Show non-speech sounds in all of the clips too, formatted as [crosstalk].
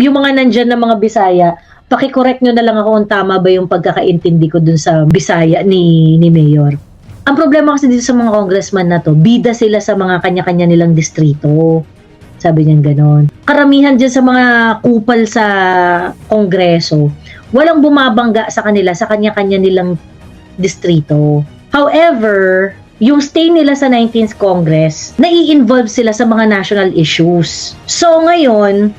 Yung mga nandyan na mga Bisaya, pakicorrect nyo na lang ako kung tama ba yung pagkakaintindi ko dun sa Bisaya ni, ni Mayor. Ang problema kasi dito sa mga congressman na to, bida sila sa mga kanya-kanya nilang distrito. Sabi niyan ganon. Karamihan dyan sa mga kupal sa kongreso, walang bumabangga sa kanila sa kanya-kanya nilang distrito. However, yung stay nila sa 19th Congress, nai-involve sila sa mga national issues. So ngayon,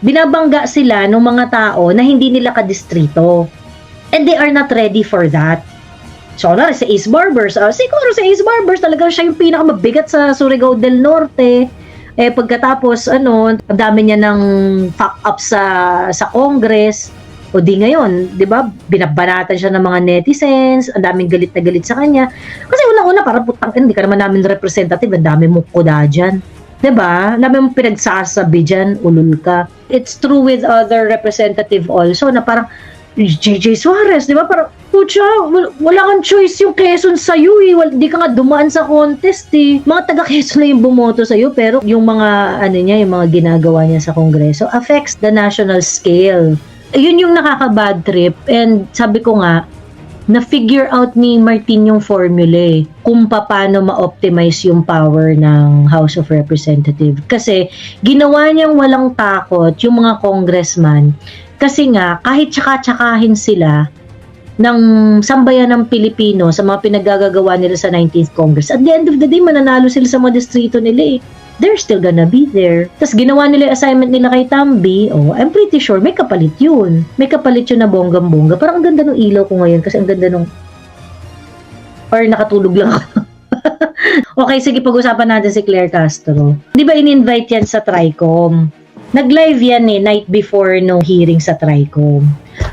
binabangga sila ng mga tao na hindi nila kadistrito. And they are not ready for that. So, na sa Ace Barbers, ah, siguro sa Ace Barbers talaga siya yung pinakamabigat sa Surigao del Norte. Eh, pagkatapos, ano, ang dami niya ng fuck up sa, sa Congress. O di ngayon, di ba, binabanatan siya ng mga netizens, ang daming galit na galit sa kanya. Kasi unang-una, parang putang, hindi ka naman namin representative, ang dami mong kuda dyan. 'Di ba? Ang dami mong pinagsasabi dyan, ulul ka. It's true with other representative also, na parang, JJ Suarez, di ba? Parang, putya, wala kang choice yung Quezon sa'yo eh. Wal, di ka nga dumaan sa contest eh. Mga taga Quezon na yung bumoto sa'yo, pero yung mga, ano niya, yung mga ginagawa niya sa Kongreso affects the national scale. Yun yung nakaka-bad trip. And sabi ko nga, na-figure out ni Martin yung formula eh, kung paano ma-optimize yung power ng House of Representatives. Kasi ginawa niyang walang takot yung mga congressman kasi nga kahit tsaka-tsakahin sila ng sambayan ng Pilipino sa mga pinagagagawa nila sa 19th Congress, at the end of the day, mananalo sila sa mga distrito nila eh they're still gonna be there. Tapos ginawa nila yung assignment nila kay Tambi, oh, I'm pretty sure may kapalit yun. May kapalit yun na bonggang-bongga. Parang ang ganda ng ilaw ko ngayon kasi ang ganda nung... Or nakatulog lang ako. [laughs] okay, sige, pag-usapan natin si Claire Castro. Di ba in-invite yan sa TRICOM? Nag-live yan eh, night before no hearing sa TRICOM.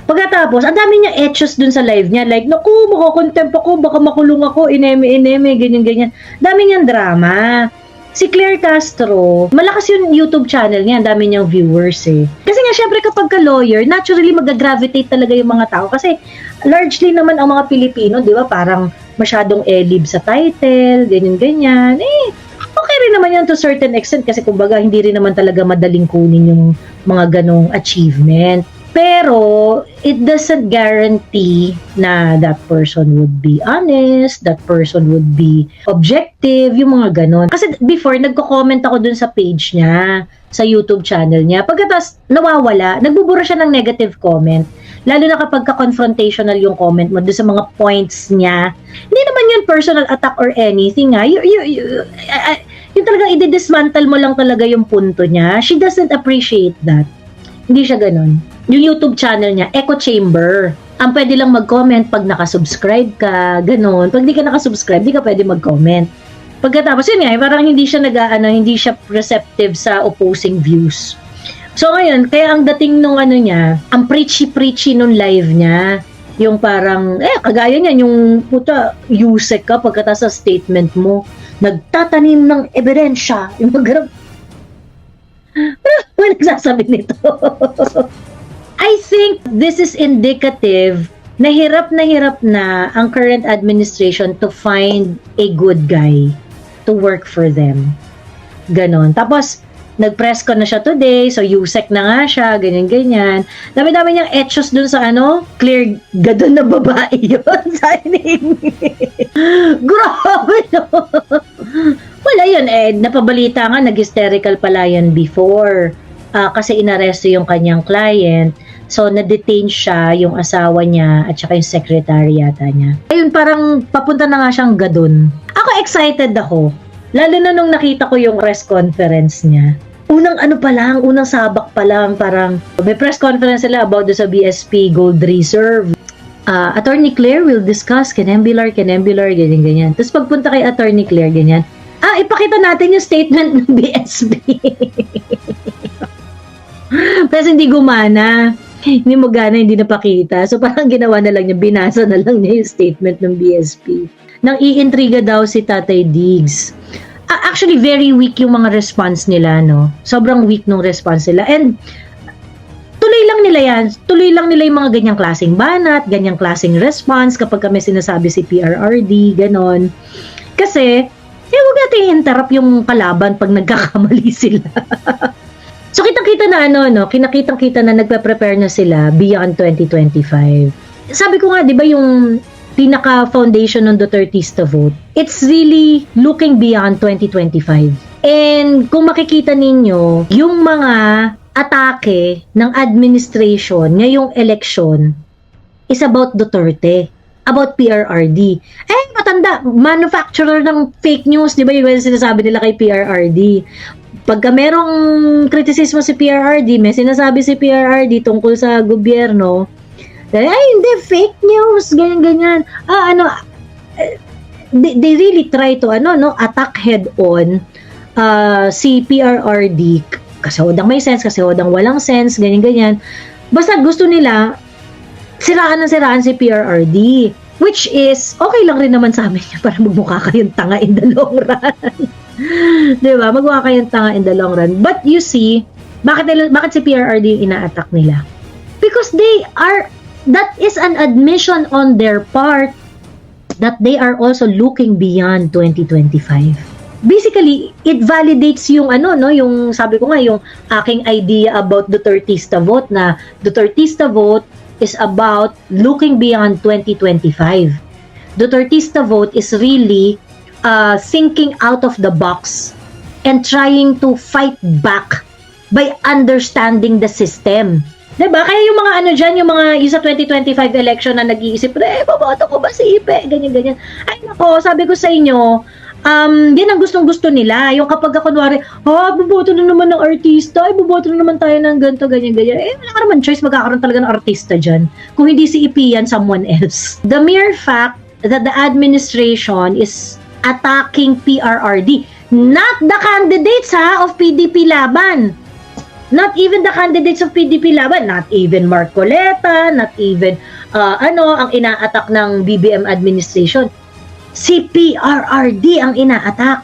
Pagkatapos, ang dami niya etchos dun sa live niya. Like, naku, makakontempt ako, baka makulong ako, ineme-ineme, ganyan-ganyan. Dami niyang drama si Claire Castro, malakas yung YouTube channel niya, ang dami niyang viewers eh. Kasi nga, syempre kapag ka lawyer, naturally mag-gravitate talaga yung mga tao. Kasi largely naman ang mga Pilipino, di ba, parang masyadong elib sa title, ganyan-ganyan. Eh, okay rin naman yan to certain extent kasi kumbaga hindi rin naman talaga madaling kunin yung mga ganong achievement. Pero, it doesn't guarantee na that person would be honest, that person would be objective, yung mga ganon. Kasi before, nagko-comment ako dun sa page niya, sa YouTube channel niya. Pagkatapos, nawawala, nagbubura siya ng negative comment. Lalo na kapag ka-confrontational yung comment mo dun sa mga points niya. Hindi naman yun personal attack or anything, ha? You, you, you, uh, yung talagang i-dismantle mo lang talaga yung punto niya. She doesn't appreciate that. Hindi siya ganon yung YouTube channel niya, Echo Chamber. Ang pwede lang mag-comment pag nakasubscribe ka, ganun. Pag di ka nakasubscribe, di ka pwede mag-comment. Pagkatapos, yun nga, eh, parang hindi siya nag ano, hindi siya receptive sa opposing views. So ngayon, kaya ang dating nung ano niya, ang preachy-preachy nung live niya, yung parang, eh, kagaya niya, yung puta, usek ka pagkatapos sa statement mo, nagtatanim ng ebidensya, yung mag Ano nagsasabi nito? [laughs] I think this is indicative na hirap na hirap na ang current administration to find a good guy to work for them. Ganon. Tapos, nag-press ko na siya today, so USEC na nga siya, ganyan-ganyan. Dami-dami niyang etchos dun sa ano, clear gadon na babae [laughs] yun, signing. [laughs] Grabe no. Wala yun eh, napabalita nga, nag-hysterical pala yan before. Uh, kasi inaresto yung kanyang client So, na-detain siya, yung asawa niya, at saka yung secretary yata niya. Ayun, parang papunta na nga siyang gadon. Ako excited ako. Lalo na nung nakita ko yung press conference niya. Unang ano pa lang, unang sabak pa lang, parang may press conference sila about sa BSP Gold Reserve. Uh, Attorney Claire will discuss Canembular, Canembular, ganyan, ganyan. Tapos pagpunta kay Attorney Claire, ganyan, ah, ipakita natin yung statement ng [laughs] BSP. Kasi hindi gumana hindi mo gana, hindi napakita. So parang ginawa na lang niya, binasa na lang niya yung statement ng BSP. Nang iintriga daw si Tatay Diggs. Actually, very weak yung mga response nila, no? Sobrang weak nung response nila. And tuloy lang nila yan. Tuloy lang nila yung mga ganyang klaseng banat, ganyang klaseng response kapag kami sinasabi si PRRD, ganon. Kasi, eh, huwag natin interrupt yung kalaban pag nagkakamali sila. [laughs] So kitang-kita na ano, no, kinakitang-kita na nagpe-prepare na sila beyond 2025. Sabi ko nga, 'di ba yung pinaka foundation ng Duterte's vote, it's really looking beyond 2025. And kung makikita ninyo, yung mga atake ng administration ngayong election is about Duterte, about PRRD. Eh, matanda, manufacturer ng fake news, di ba yung sinasabi nila kay PRRD? Pagka merong kritisismo si PRRD, may sinasabi si PRRD tungkol sa gobyerno, ay, hindi, fake news, ganyan-ganyan. Ah, ano, eh, they, they really try to, ano, no, attack head-on uh, si PRRD kasi hodang may sense, kasi hodang walang sense, ganyan-ganyan. Basta gusto nila, siraan na siraan si PRRD. Which is, okay lang rin naman sa amin [laughs] para magmukha kayong tanga in the long run. [laughs] Di ba? Magmukha kayong tanga in the long run. But you see, bakit, nila, bakit si PRRD yung ina-attack nila? Because they are, that is an admission on their part that they are also looking beyond 2025 basically it validates yung ano no yung sabi ko nga yung aking idea about Dutertista vote na Dutertista vote is about looking beyond 2025 Dutertista vote is really uh, thinking out of the box and trying to fight back by understanding the system 'Di ba? Kaya yung mga ano diyan, yung mga yung sa 2025 election na nag-iisip, eh, baboto ko ba si Ipe? Ganyan, ganyan. Ay, nako, sabi ko sa inyo, um, yan ang gustong-gusto nila. Yung kapag kunwari, ha, buboto na naman ng artista, ay, buboto na naman tayo ng ganito, ganyan, ganyan. Eh, wala ka naman choice, magkakaroon talaga ng artista dyan. Kung hindi si EP yan, someone else. The mere fact that the administration is attacking PRRD, not the candidates ha, of PDP Laban. Not even the candidates of PDP Laban, not even Mark Coleta, not even uh, ano ang ina-attack ng BBM administration si PRRD ang ina-attack.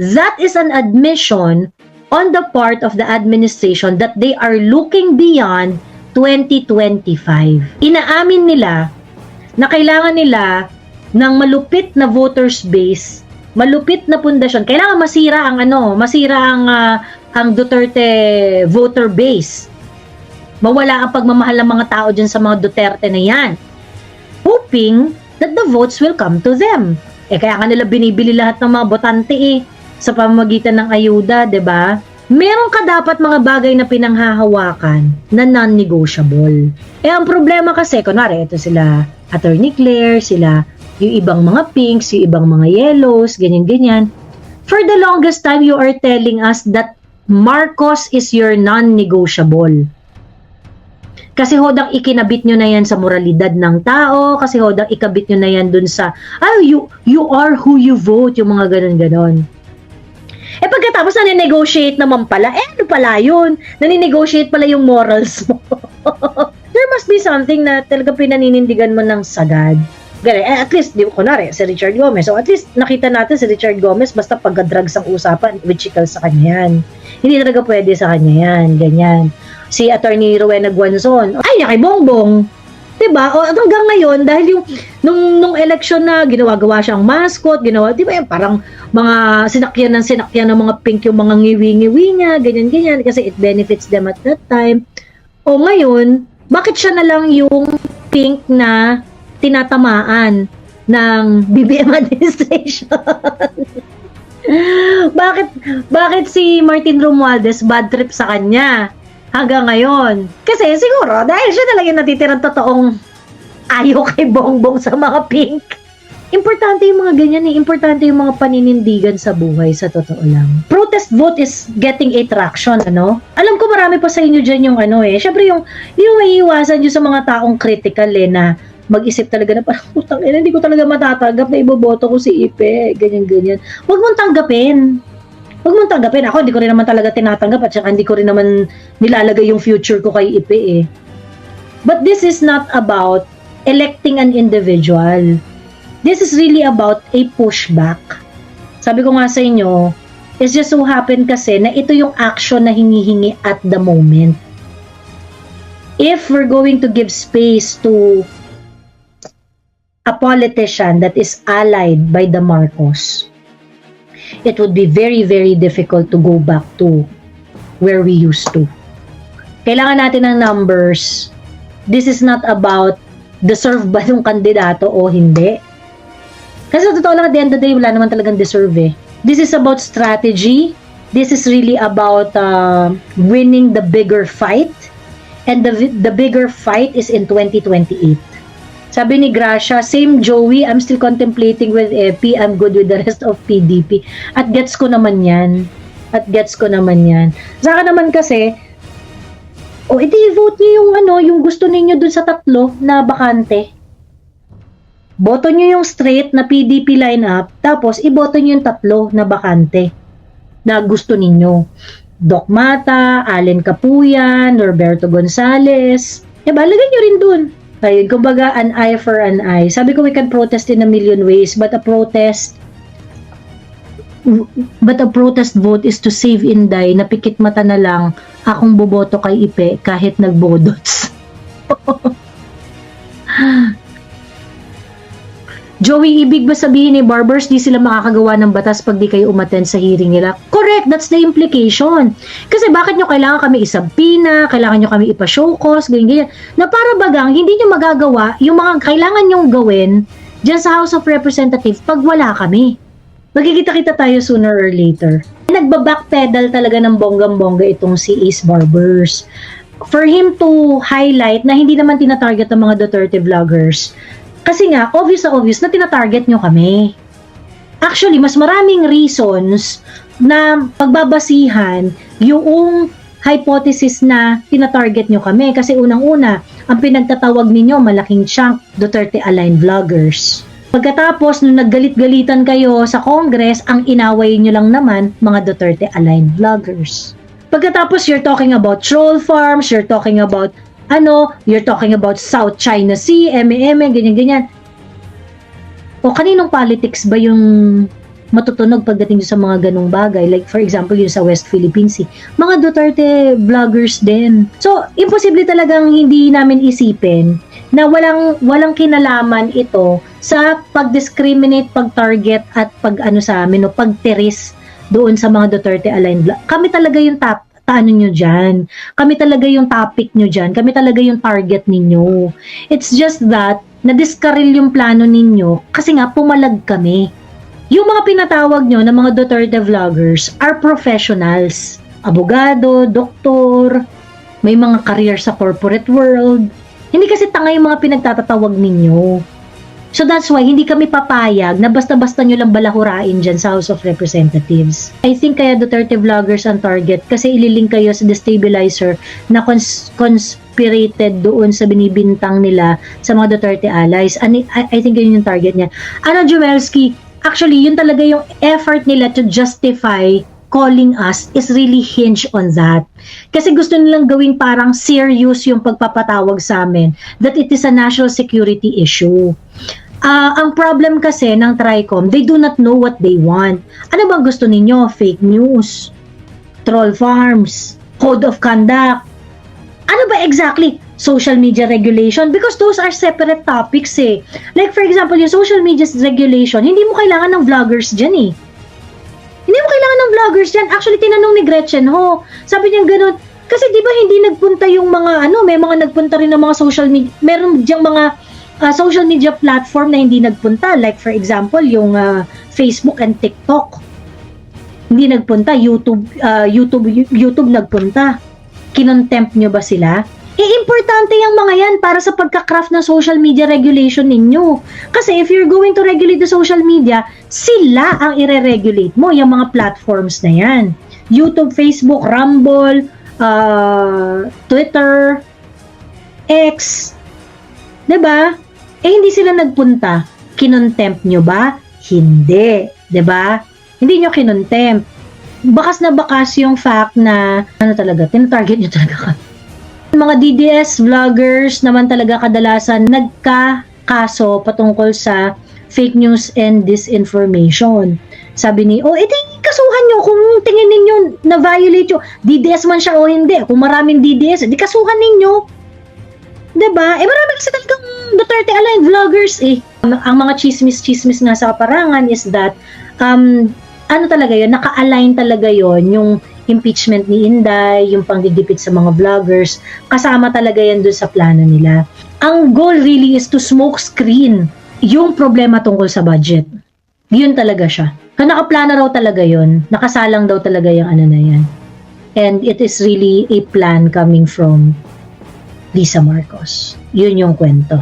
That is an admission on the part of the administration that they are looking beyond 2025. Inaamin nila na kailangan nila ng malupit na voters base, malupit na pundasyon. Kailangan masira ang ano, masira ang uh, ang Duterte voter base. Mawala ang pagmamahal ng mga tao diyan sa mga Duterte na 'yan. Hoping that the votes will come to them. Eh kaya nga nila binibili lahat ng mga botante eh sa pamamagitan ng ayuda, 'di ba? Meron ka dapat mga bagay na pinanghahawakan na non-negotiable. Eh ang problema kasi, kunwari, ito sila Attorney Claire, sila yung ibang mga pinks, yung ibang mga yellows, ganyan-ganyan. For the longest time, you are telling us that Marcos is your non-negotiable. Kasi hodang ikinabit nyo na yan sa moralidad ng tao, kasi hodang ikabit nyo na yan dun sa, ah, you, you are who you vote, yung mga ganun-ganon. Eh pagkatapos naninegotiate naman pala, eh ano pala yun? Naninegotiate pala yung morals mo. [laughs] There must be something na talaga pinaninindigan mo ng sagad. Ganun, eh, at least, di, kunwari, si Richard Gomez. So, at least, nakita natin si Richard Gomez, basta pagka-drugs ang usapan, which sa kanya yan. Hindi talaga pwede sa kanya yan, ganyan si Attorney Rowena Guanzon. Ay, kay Bongbong. 'Di ba? O hanggang ngayon dahil yung nung nung election na ginawa-gawa siyang mascot, ginawa, 'di ba? Yung parang mga sinakyan ng sinakyan ng mga pink yung mga ngiwi-ngiwi niya, ganyan-ganyan kasi it benefits them at that time. O ngayon, bakit siya na lang yung pink na tinatamaan ng BBM [laughs] administration? bakit bakit si Martin Romualdez bad trip sa kanya? hanggang ngayon. Kasi siguro, dahil siya talaga natitirang totoong ayaw kay Bongbong sa mga pink. Importante yung mga ganyan eh. Importante yung mga paninindigan sa buhay, sa totoo lang. Protest vote is getting a traction, ano? Alam ko marami pa sa inyo dyan yung ano eh. Siyempre yung, yung may iwasan nyo sa mga taong critical eh na mag-isip talaga na parang, putang ina, hindi ko talaga matatanggap na iboboto ko si Ipe, ganyan-ganyan. Huwag mong tanggapin Huwag mong tanggapin. Ako, hindi ko rin naman talaga tinatanggap at saka hindi ko rin naman nilalagay yung future ko kay Ipe eh. But this is not about electing an individual. This is really about a pushback. Sabi ko nga sa inyo, it's just so happen kasi na ito yung action na hinihingi at the moment. If we're going to give space to a politician that is allied by the Marcos, it would be very, very difficult to go back to where we used to. Kailangan natin ng numbers. This is not about deserve ba yung kandidato o hindi. Kasi sa totoo lang, at the end of the day, wala naman talagang deserve eh. This is about strategy. This is really about uh, winning the bigger fight. And the, the bigger fight is in 2028. Sabi ni Gracia, same Joey, I'm still contemplating with Epi, I'm good with the rest of PDP. At gets ko naman yan. At gets ko naman yan. Sa akin naman kasi, o edi vote niyo yung ano, yung gusto ninyo dun sa tatlo na bakante. Boto niyo yung straight na PDP lineup, tapos iboto niyo yung tatlo na bakante na gusto ninyo. Doc Mata, Allen Capuyan, Norberto Gonzales. Diba, lagay nyo rin dun. Ayun, kumbaga, an eye for an eye. Sabi ko, we can protest in a million ways, but a protest but a protest vote is to save Inday na pikit mata na lang akong boboto kay Ipe kahit nagbodots. [laughs] Joey, ibig ba sabihin ni barbers di sila makakagawa ng batas pag di kayo umattend sa hearing nila? Correct, that's the implication. Kasi bakit nyo kailangan kami isabpina, kailangan nyo kami ipa-show cause, ganyan, ganyan. Na para bagang hindi nyo magagawa yung mga kailangan nyong gawin dyan sa House of Representatives pag wala kami. Magkikita-kita tayo sooner or later. Nagba-backpedal talaga ng bonggam-bongga itong si Ace Barbers. For him to highlight na hindi naman tinatarget ng mga Duterte vloggers. Kasi nga, obvious na obvious na tinatarget nyo kami. Actually, mas maraming reasons na pagbabasihan yung hypothesis na tinatarget nyo kami. Kasi unang-una, ang pinagtatawag ninyo malaking chunk Duterte-aligned vloggers. Pagkatapos, nung naggalit-galitan kayo sa Congress, ang inaway nyo lang naman mga Duterte-aligned vloggers. Pagkatapos, you're talking about troll farms, you're talking about ano, you're talking about South China Sea, eme ganyan-ganyan. O kaninong politics ba yung matutunog pagdating sa mga ganong bagay? Like for example, yung sa West Philippine Sea. Mga Duterte vloggers din. So, imposible talagang hindi namin isipin na walang walang kinalaman ito sa pag-discriminate, pag-target at pag ano sa amin, no, pag-teris doon sa mga Duterte aligned. vlog- Kami talaga yung top ano nyo dyan. Kami talaga yung topic nyo dyan. Kami talaga yung target ninyo. It's just that, nadiskaril yung plano ninyo kasi nga pumalag kami. Yung mga pinatawag nyo ng mga Duterte vloggers are professionals. Abogado, doktor, may mga career sa corporate world. Hindi kasi tanga yung mga pinagtatatawag ninyo. So that's why hindi kami papayag na basta-basta nyo lang balahurain dyan sa House of Representatives. I think kaya Duterte vloggers ang target kasi ililink kayo sa destabilizer na cons- conspirated doon sa binibintang nila sa mga Duterte allies. Ani- I, I think yun yung target niya. Ano, Jumelski, actually, yun talaga yung effort nila to justify calling us is really hinge on that. Kasi gusto nilang gawing parang serious yung pagpapatawag sa amin that it is a national security issue. Ah, ang problem kasi ng TRICOM, they do not know what they want. Ano bang gusto ninyo? Fake news, troll farms, code of conduct. Ano ba exactly? Social media regulation? Because those are separate topics eh. Like for example, yung social media regulation, hindi mo kailangan ng vloggers dyan eh. Hindi mo kailangan ng vloggers dyan. Actually, tinanong ni Gretchen Ho. Sabi niya ganun, kasi di ba hindi nagpunta yung mga ano, may mga nagpunta rin ng mga social media, meron diyang mga uh, social media platform na hindi nagpunta. Like for example, yung uh, Facebook and TikTok. Hindi nagpunta. YouTube, uh, YouTube, YouTube nagpunta. Kinontempt nyo ba sila? Eh, importante yung mga yan para sa pagka-craft ng social media regulation ninyo. Kasi if you're going to regulate the social media, sila ang ire-regulate mo, yung mga platforms na yan. YouTube, Facebook, Rumble, uh, Twitter, X, 'di ba? Eh hindi sila nagpunta. Kinontempt nyo ba? Hindi, 'di ba? Hindi nyo kinontempt. Bakas na bakas yung fact na ano talaga, tinatarget nyo talaga kami. Mga DDS vloggers naman talaga kadalasan nagkakaso patungkol sa fake news and disinformation. Sabi ni, oh, edi kasuhan nyo kung tingin ninyo na violate yung DDS man siya o hindi. Kung maraming DDS, edi kasuhan ninyo. ba? Eh marami kasi talagang Duterte aligned vloggers eh. Ang, mga chismis-chismis nga sa kaparangan is that um ano talaga 'yon, naka-align talaga 'yon yung impeachment ni Inday, yung pangdidipit sa mga vloggers, kasama talaga yan dun sa plano nila. Ang goal really is to smoke screen yung problema tungkol sa budget. Yun talaga siya. Kaya nakaplano raw talaga yun. Nakasalang daw talaga yung ano na yan. And it is really a plan coming from Lisa Marcos. Yun yung kwento.